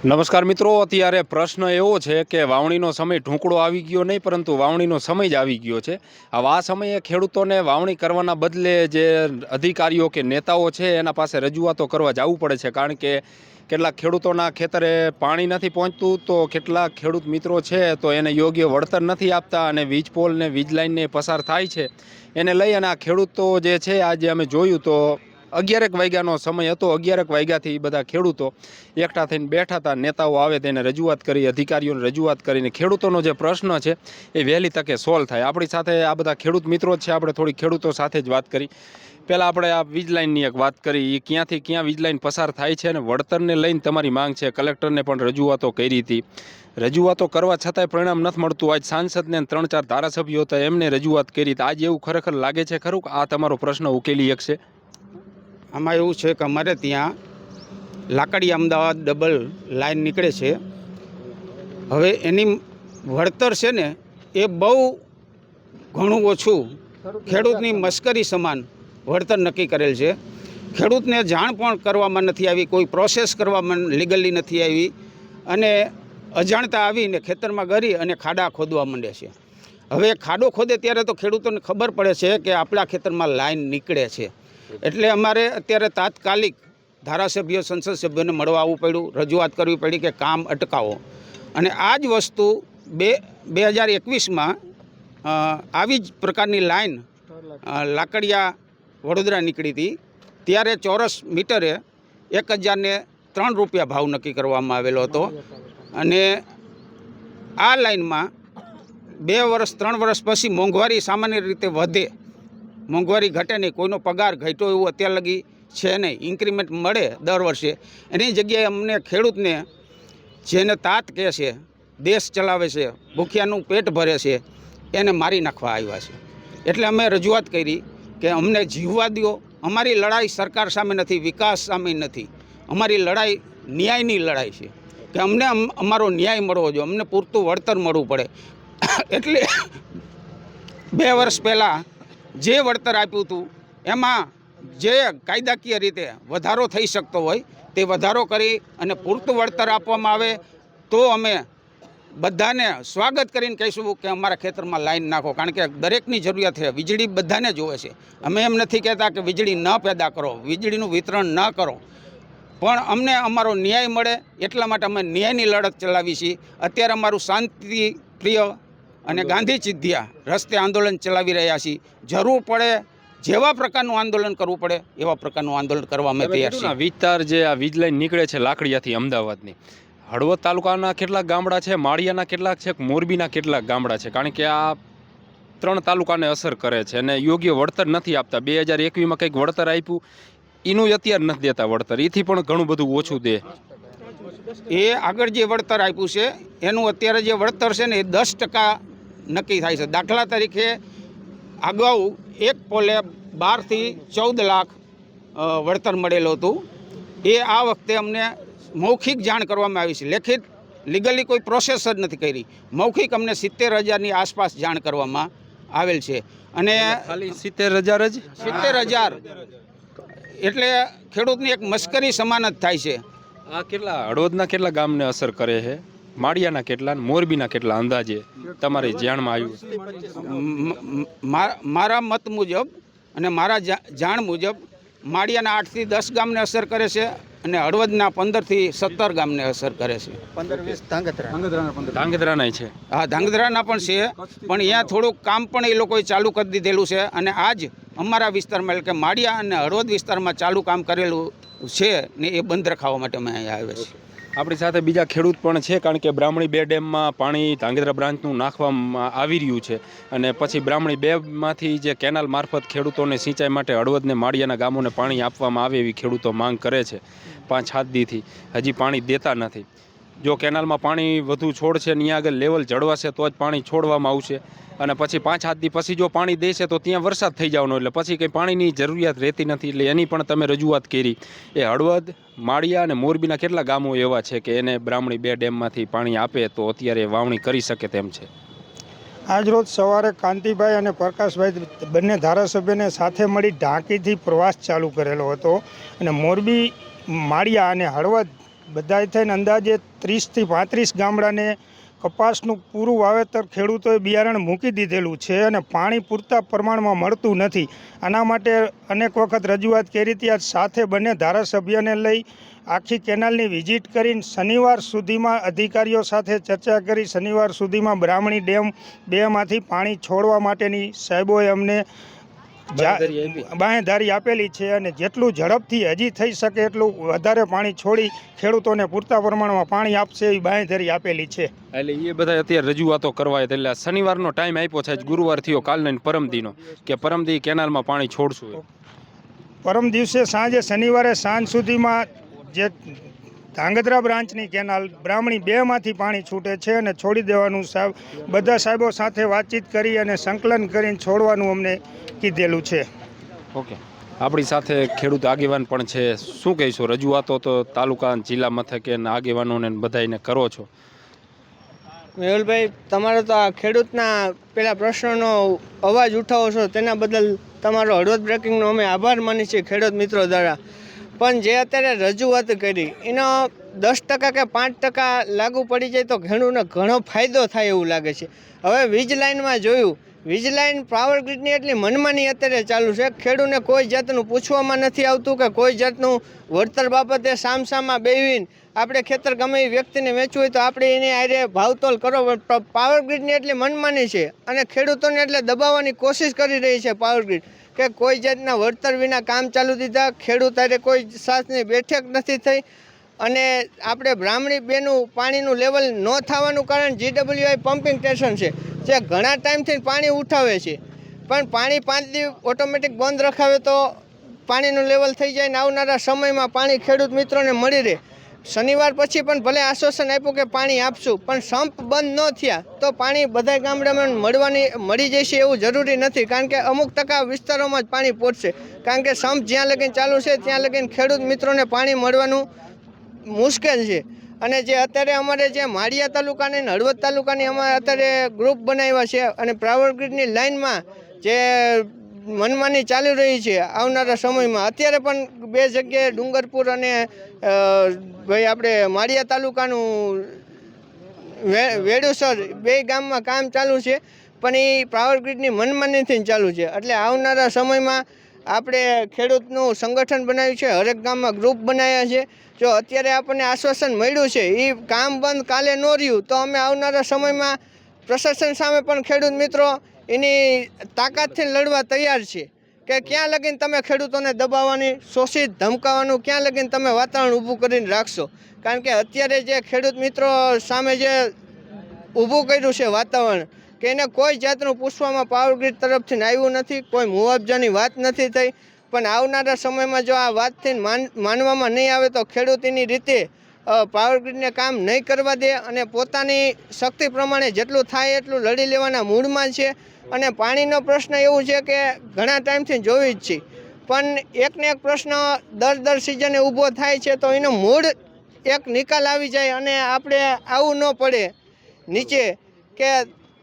નમસ્કાર મિત્રો, અત્યારે પ્રશ્ન એવો છે કે વાવણીનો સમય ઢૂંકળો આવી ગયો નહીં, પરંતુ વાવણીનો સમય જ આવી ગયો છે. હવે આ સમયે ખેડૂતોને વાવણી કરવાના બદલે જે અધિકારીઓ કે નેતાઓ છે, એના પાસે રજૂઆતો કરવા જવું પડે છે. કારણ કે કેટલાક ખેડૂતોના ખેતરે પાણી નથી પહોંચતું, તો કેટલાક ખેડૂત મિત્રો છે, તો એને યોગ્ય વળતર નથી આપતા અને વીજ પોલને વીજ લાઇનને પસાર થાય છે. એને લઈ અને આ ખેડૂતો જે છે, આજે અમે જોયું તો અગિયારેક વાગ્યાનો સમય હતો. અગિયારેક વાગ્યાથી બધા ખેડૂતો એકઠા થઈને બેઠા હતા. નેતાઓ આવે તેને રજૂઆત કરી, અધિકારીઓને રજૂઆત કરીને. ખેડૂતોનો જે પ્રશ્ન છે એ વહેલી તકે સોલ્વ થાય. આપણી સાથે આ બધા ખેડૂત મિત્રો છે. આપણે થોડી ખેડૂતો સાથે જ વાત કરી. પહેલાં આપણે આ વીજ લાઇનની એક વાત કરી. એ ક્યાંથી ક્યાં વીજ લાઇન પસાર થાય છે અને વળતરને લઈને તમારી માંગ છે. કલેક્ટરને પણ રજૂઆતો કરી હતી. રજૂઆતો કરવા છતાંય પરિણામ નથી મળતું. આજ સાંસદને ત્રણ ચાર ધારાસભ્યો હતા. એમને રજૂઆત કરી. આજ એવું ખરેખર લાગે છે ખરું આ તમારો પ્રશ્ન ઉકેલી શકશે? આમાં એવું છે કે અમારે ત્યાં લાકડી અમદાવાદ ડબલ લાઈન નીકળે છે. હવે એની વળતર છે ને, એ બહુ ઘણું ઓછું ખેડૂતની મશ્કરી સમાન વળતર નક્કી કરેલ છે. ખેડૂતને જાણ પણ કરવામાં નથી આવી, કોઈ પ્રોસેસ કરવામાં લીગલી નથી આવી અને અજાણતા આવીને ખેતરમાં ગરી અને ખાડા ખોદવા માંડે છે. હવે ખાડો ખોદે ત્યારે તો ખેડૂતોને ખબર પડે છે કે આપણા ખેતરમાં લાઈન નીકળે છે. એટલે અમારે અત્યારે તાત્કાલિક ધારાસભ્ય, સંસદ સભ્યોને મળવા આવવું પડ્યું, રજૂઆત કરવી પડી કે કામ અટકાવો. અને આ જ વસ્તુ બે બે હજાર એકવીસમાં આવી જ પ્રકારની લાઈન લાકડિયા વડોદરા નીકળી હતી. ત્યારે ચોરસ મીટરે એક હજારને ત્રણ રૂપિયા ભાવ નક્કી કરવામાં આવેલો હતો. અને આ લાઇનમાં બે વર્ષ, ત્રણ વર્ષ પછી મોંઘવારી સામાન્ય રીતે વધે મોંઘવારી ઘટે નહીં, કોઈનો પગાર ઘટ્યો એવું અત્યાર લગી છે નહીં. ઇન્ક્રીમેન્ટ મળે દર વર્ષે. એની જગ્યાએ અમને ખેડૂતને જેને તાત કહે છે, દેશ ચલાવે છે, ભૂખ્યાનું પેટ ભરે છે, એને મારી નાખવા આવ્યા છે. એટલે અમે રજૂઆત કરી કે અમને જીવવા દો અમારી લડાઈ સરકાર સામે નથી, વિકાસ સામે નથી. અમારી લડાઈ ન્યાયની લડાઈ છે. કે અમને અમ- અમારો ન્યાય મળવો જોઈએ. અમને પૂરતું વળતર મળવું પડે. એટલે બે વર્ષ પહેલાં જે વળતર આપ્યું હતું, એમાં જે કાયદાકીય રીતે વધારો થઈ શકતો હોય, તે વધારો કરી અને પૂરતું વળતર આપવામાં આવે, તો અમે બધાને સ્વાગત કરીને કહીશું કે અમારા ખેતરમાં લાઈન નાખો. કારણ કે દરેકની જરૂરિયાત છે. વીજળી બધાને જોવે છે. અમે એમ નથી કહેતા કે વીજળી ન પેદા કરો, વીજળીનું વિતરણ ન કરો. પણ અમને અમારો ન્યાય મળે, એટલા માટે અમે ન્યાયની લડત ચલાવી છીએ. અત્યારે અમારું શાંતિ પ્રિય અને ગાંધી ચિંધ્યા રસ્તે આંદોલન ચલાવી રહ્યા છીએ. જરૂર પડે જેવા પ્રકારનું આંદોલન કરવું પડે એવા પ્રકારનું આંદોલન કરવા અમે તૈયાર છીએ. વિસ્તાર જે આ વીજ લાઈન નીકળે છે લાકડીયાથી અમદાવાદની. હળવદ તાલુકાના કેટલાક ગામડા છે માળિયાના કેટલાક છે મોરબીના કેટલાક ગામડા છે? કારણ કે આ ત્રણ તાલુકાને અસર કરે છે અને યોગ્ય વળતર નથી આપતા. બે હજાર એકવીસમાં કંઈક વળતર આપ્યું એનું અત્યારે નથી દેતા વળતર. એથી પણ ઘણું બધું ઓછું દે. એ આગળ જે વળતર આપ્યું છે એનું અત્યારે જે વળતર છે ને એ દસ ટકા નક્કી થાય છે. દાખલા તરીકે અગાઉ એક પોલે બારથી ચૌદ લાખ વળતર મળેલું હતું. એ આ વખતે અમને મૌખિક જાણ કરવામાં આવી છે. લેખિત લીગલી કોઈ પ્રોસેસ જ નથી કરી. મૌખિક અમને સિત્તેર હજારની આસપાસ જાણ કરવામાં આવેલ છે. અને ખાલી સિત્તેર હજાર જ? સિત્તેર હજાર. એટલે ખેડૂતની એક મશ્કરી સમાન જ થાય છે. આ કેટલા હળવદના કેટલા ગામને અસર કરે છે? માળિયાના કેટલા ને મોરબીના કેટલા અંદાજે તમારી જાણમાં આવ્યું? મારા મત મુજબ અને મારા જા- જાણ મુજબ માળિયાના આઠથી દસ ગામને અસર કરે છે અને હળવદના પંદરથી સત્તર ગામને અસર કરે છે. ધાંગધ્રાના છે? હા ધાંગધ્રાના પણ છે પણ અહીંયા થોડુંક કામ પણ એ લોકોએ ચાલુ કરી દીધેલું છે અને આજ અમારા વિસ્તારમાં એટલે કે માળિયા અને હળવદ વિસ્તારમાં ચાલુ કામ કરેલું છે ને એ બંધ રખાવવા માટે અમે અહીંયા આવ્યા છીએ. આપણી સાથે બીજા ખેડૂત પણ છે, કારણ કે બ્રાહ્મણી બે ડેમમાં પાણી ધાંગધ્રા બ્રાન્ચનું નાખવામાં આવી રહ્યું છે. અને પછી બ્રાહ્મણી બેમાંથી જે કેનાલ મારફત ખેડૂતોને સિંચાઈ માટે હળવદને માળિયાના ગામોને પાણી આપવામાં આવે એવી ખેડૂતો માંગ કરે છે પાંચ સાત દીથી. હજી પાણી દેતા નથી. જો કેનાલમાં પાણી વધુ છોડશે ત્યાં આગળ લેવલ જળવાશે, તો જ પાણી છોડવામાં આવશે. અને પછી પાંચ, સાત દી પછી જો પાણી દેશે, તો ત્યાં વરસાદ થઈ જવાનો. એટલે પછી કંઈ પાણીની જરૂરિયાત રહેતી નથી. એટલે એની પણ તમે રજૂઆત કરી. એ હળવદ, માળિયા અને મોરબીના કેટલા ગામો એવા છે કે એને બ્રાહ્મણી બે ડેમમાંથી પાણી આપે, તો અત્યારે વાવણી કરી શકે તેમ છે? આજરોજ સવારે કાંતિભાઈ અને પ્રકાશભાઈ બંને ધારાસભ્યને સાથે મળી ઢાંકીથી પ્રવાસ ચાલુ કરેલો હતો. અને મોરબી, માળિયા અને હળવદ બધાય થઈને અંદાજે ત્રીસથી પાંત્રીસ ગામડાને કપાસનું પૂરું વાવેતર ખેડૂતોએ બિયારણ મૂકી દીધેલું છે અને પાણી પૂરતા પ્રમાણમાં મળતું નથી. આના માટે અનેક વખત રજૂઆત કરી હતી. આજ સાથે બંને ધારાસભ્યને લઈ આખી કેનાલની વિઝિટ કરીને શનિવાર સુધીમાં અધિકારીઓ સાથે ચર્ચા કરી. શનિવાર સુધીમાં બ્રાહ્મણી ડેમ બેમાંથી પાણી છોડવા માટેની સાહેબોએ અમને બાંહેધરી આપેલી છે અને જેટલું ઝડપથી હજી થઈ શકે એટલું વધારે પાણી છોડી ખેડૂતોને પૂરતા પ્રમાણમાં પાણી આપશે એવી બાંહેધારી આપેલી છે એટલે એ બધા અત્યારે રજૂઆતો કરવા એટલે શનિવારનો ટાઈમ આપ્યો છે આજ ગુરુવાર થયો કાલનો ને પરમદીનો કે પરમદી કેનાલમાં પાણી છોડશું. પરમ દિવસે સાંજે શનિવારે સાંજ સુધીમાં જે ધાંગધ્રા બ્રાન્ચની કેનાલ બ્રાહ્મણી બેમાંથી પાણી છૂટે છે અને છોડી દેવાનું સાહેબ બધા સાહેબો સાથે વાતચીત કરી અને સંકલન કરીને છોડવાનું અમને કીધેલું છે. ઓકે. આપણી સાથે ખેડૂત આગેવાન પણ છે. શું કહીશું? રજૂઆતો તો તાલુકા જિલ્લા મથકે ને આગેવાનોને બધાને કરો છો. મેહુલભાઈ તમારો તો આ ખેડૂતના પેલા પ્રશ્નનો અવાજ ઉઠાવો છો તેના બદલ તમારો હળવદ બ્રેકિંગનો અમે આભાર માની છીએ ખેડૂત મિત્રો દ્વારા. પણ જે અત્યારે રજૂઆત કરી, એનો દસ ટકા કે પાંચ ટકા લાગુ પડી જાય તો ખેડૂતને ઘણો ફાયદો થાય એવું લાગે છે. હવે વીજ લાઇનમાં જોયું, વીજ લાઇન પાવર ગ્રીડની એટલી મનમાની અત્યારે ચાલુ છે ખેડૂતને કોઈ જાતનું પૂછવામાં નથી આવતું કે કોઈ જાતનું વળતર બાબતે સામસામાં બેવીને આપણે ખેતર ગમે એ વ્યક્તિને વેચવું હોય તો આપણે એની આરે ભાવતોલ કરો પાવર ગ્રીડની એટલી મનમાની છે અને ખેડૂતોને એટલે દબાવવાની કોશિશ કરી રહી છે પાવર ગ્રીડ કે કોઈ જાતના વળતર વિના કામ ચાલુ દીધા ખેડૂત આરે કોઈ સાસની બેઠક નથી થઈ અને આપણે બ્રાહ્મણી બેનું પાણીનું લેવલ ન થવાનું કારણ જીડબલ્યુઆઈ પમ્પિંગ સ્ટેશન છે, જે ઘણા ટાઈમથી પાણી ઉઠાવે છે. પણ પાણી પાંચ દિવસ ઓટોમેટિક બંધ રખાવે તો પાણીનું લેવલ થઈ જાય ને આવનારા સમયમાં પાણી ખેડૂત મિત્રોને મળી રહે. શનિવાર પછી પણ ભલે આશ્વાસન આપ્યું કે પાણી આપશું, પણ સંપ બંધ ન થયા તો પાણી બધા ગામડામાં મળવાની, મળી જશે એવું જરૂરી નથી. કારણ કે અમુક ટકા વિસ્તારોમાં જ પાણી પહોંચશે કારણ કે સંપ જ્યાં લગીન ચાલુ છે, ત્યાં લગીન ખેડૂત મિત્રોને પાણી મળવાનું મુશ્કેલ છે. અને જે અત્યારે અમારે જે માળિયા તાલુકાની અને હળવદ તાલુકાની અમારે અત્યારે ગ્રુપ બનાવ્યા છે અને પ્રાવર ગ્રીડની લાઇનમાં જે મનમાની ચાલી રહી છે આવનારા સમયમાં. અત્યારે પણ બે જગ્યાએ ડુંગરપુર અને ભાઈ આપણે માળિયા તાલુકાનું વેડુસર બે ગામમાં કામ ચાલુ છે, પણ એ પાવર ગ્રીડની મનમાનીથી ચાલુ છે. એટલે આવનારા સમયમાં આપણે ખેડૂતનું સંગઠન બનાવ્યું છે, હરેક ગામમાં ગ્રુપ બનાવ્યા છે. જો અત્યારે આપણને આશ્વાસન મળ્યું છે એ કામ બંધ કાલે ન રહ્યું, તો અમે આવનારા સમયમાં પ્રશાસન સામે પણ ખેડૂત મિત્રો એની તાકાતથી લડવા તૈયાર છે કે ક્યાં લગીને તમે ખેડૂતોને દબાવવાની શોષિત ધમકાવવાનું, ક્યાં લગીને તમે વાતાવરણ ઊભું કરીને રાખશો? કારણ કે અત્યારે જે ખેડૂત મિત્રો સામે જે ઊભું કર્યું છે વાતાવરણ, કે એને કોઈ જાતનું પૂછવામાં પાવરગ્રીડ તરફથી આવ્યું નથી, કોઈ મુઆવજાની વાત નથી થઈ. પણ આવનારા સમયમાં જો આ વાતથી માન, માનવામાં નહીં આવે તો ખેડૂત એની રીતે પાવર ગ્રીડને કામ નહીં કરવા દે અને પોતાની શક્તિ પ્રમાણે જેટલું થાય એટલું લડી લેવાના મૂડમાં છે. અને પાણીનો પ્રશ્ન એવું છે કે ઘણા ટાઈમથી જોવી જ છે. પણ એકને એક પ્રશ્ન દર દર સિઝને ઊભો થાય છે તો એનો મૂળ એક નિકાલ આવી જાય અને આપણે આવું ન પડે. નીચે કે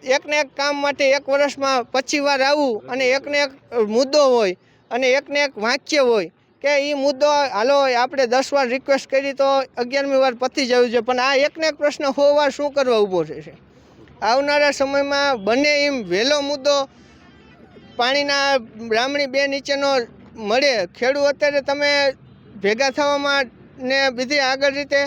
એકને એક કામ માટે એક વર્ષમાં પછી વાર આવું અને એકને એક મુદ્દો હોય અને એકને એક વાંચ્ય હોય. કે એ મુદ્દો હાલો, આપણે દસ વાર રિક્વેસ્ટ કરી તો અગિયારમી વાર પતી જવું છે. પણ આ એકને એક પ્રશ્ન હોવા શું કરવા ઊભો છે આવનારા સમયમાં બને એમ વહેલો મુદ્દો પાણીના બ્રાહ્મણી બે નીચેનો મળે. ખેડૂત અત્યારે તમે ભેગા થવામાં ને બીજી આગળ રીતે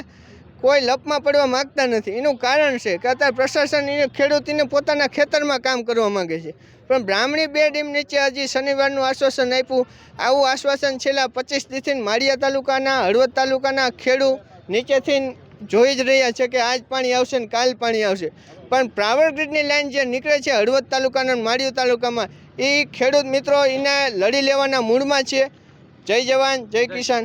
કોઈ લપમાં પડવા માગતા નથી. એનું કારણ છે કે અત્યારે પ્રશાસન એને ખેડૂતીને પોતાના ખેતરમાં કામ કરવા માગે છે. પણ બ્રાહ્મણી બે ડીમ નીચે હજી શનિવારનું આશ્વાસન આપ્યું. આવું આશ્વાસન છેલ્લા પચીસ દીથી માળિયા તાલુકાના, હળવદ તાલુકાના ખેડૂ નીચેથી જોઈ જ રહ્યા છે કે આજ પાણી આવશે ને કાલ પાણી આવશે. પણ પાવર ગ્રીડની લાઈન જે નીકળે છે હળવદ તાલુકાના માળિયું તાલુકામાં એ ખેડૂત મિત્રો એને લડી લેવાના મૂડમાં છે. જય જવાન, જય કિસાન.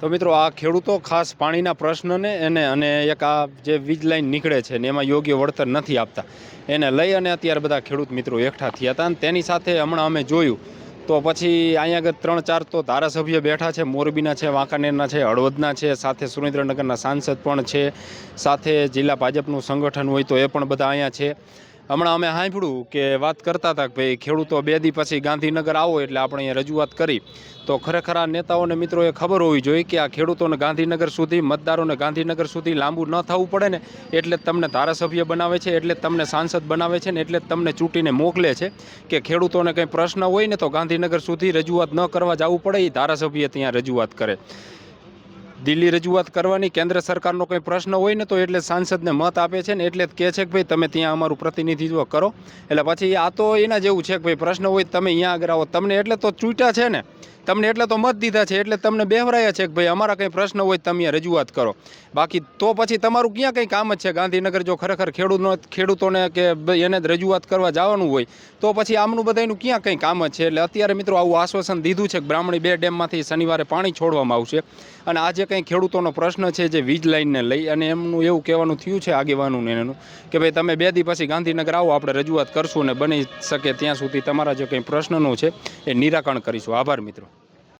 તો મિત્રો, આ ખેડૂતો ખાસ પાણીના પ્રશ્નને એને અને એક આ જે વીજ લાઈન નીકળે છે ને એમાં યોગ્ય વળતર નથી આપતા. એને લઈ અને અત્યારે બધા ખેડૂત મિત્રો એકઠા થયા હતા અને તેની સાથે હમણાં અમે જોયું. તો પછી અહીંયા આગળ ત્રણ ચાર તો ધારાસભ્ય બેઠા છે, મોરબીના છે, વાંકાનેરના છે, હળવદના છે, સાથે સુરેન્દ્રનગરના સાંસદ પણ છે, સાથે જિલ્લા ભાજપનું સંગઠન હોય તો એ પણ બધા અહીંયા છે. હમણાં અમે સાંભળ્યું કે વાત કરતા હતા કે ભાઈ ખેડૂતો બે દી પછી ગાંધીનગર આવો એટલે આપણે અહીંયા રજૂઆત કરી. તો ખરેખર આ નેતાઓને મિત્રોએ ખબર હોવી જોઈએ કે આ ખેડૂતોને ગાંધીનગર સુધી, મતદારોને ગાંધીનગર સુધી લાંબુ ન થવું પડે ને એટલે તમને ધારાસભ્ય બનાવે છે, એટલે તમને સાંસદ બનાવે છે ને એટલે તમને ચૂંટીને મોકલે છે કે ખેડૂતોને કંઈ પ્રશ્ન હોય ને તો ગાંધીનગર સુધી રજૂઆત ન કરવા જવું પડે, એ ધારાસભ્ય ત્યાં રજૂઆત કરે. દિલ્હી રજૂઆત કરવાની કેન્દ્ર સરકારનો કોઈ પ્રશ્ન હોય ને તો એટલે સાંસદને મત આપે છે ને એટલે જ કહે છે કે ભાઈ તમે ત્યાં અમારું પ્રતિનિધિત્વ કરો. એટલે પછી આ તો એના જેવું છે કે ભાઈ પ્રશ્ન હોય તમે અહીંયા આગળ આવો. તમને એટલે તો ચૂંટ્યા છે ને. તમને એટલે તો મત દીધા છે, એટલે તમને બેહરાયા છે કે ભાઈ અમારા કંઈ પ્રશ્ન હોય તમે રજૂઆત કરો. બાકી તો પછી તમારું ક્યાં કંઈ કામ જ છે? ગાંધીનગર જો ખરેખર ખેડૂત ખેડૂતોને કે ભાઈ એને જ રજૂઆત કરવા જવાનું હોય, તો પછી આમનું બધાનું ક્યાં કંઈ કામ જ છે? એટલે અત્યારે મિત્રો આવું આશ્વાસન દીધું છે કે બ્રાહ્મણી બે ડેમમાંથી શનિવારે પાણી છોડવામાં આવશે. અને આજે કંઈ ખેડૂતોનો પ્રશ્ન છે જે વીજ લાઇનને લઈ અને એમનું એવું કહેવાનું થયું છે આગેવાનું એનું, કે ભાઈ તમે બે દી પછી ગાંધીનગર આવો, આપણે રજૂઆત કરશું અને બની શકે ત્યાં સુધી તમારા જે કંઈ પ્રશ્નનું છે એ નિરાકરણ કરીશું. આભાર મિત્રો.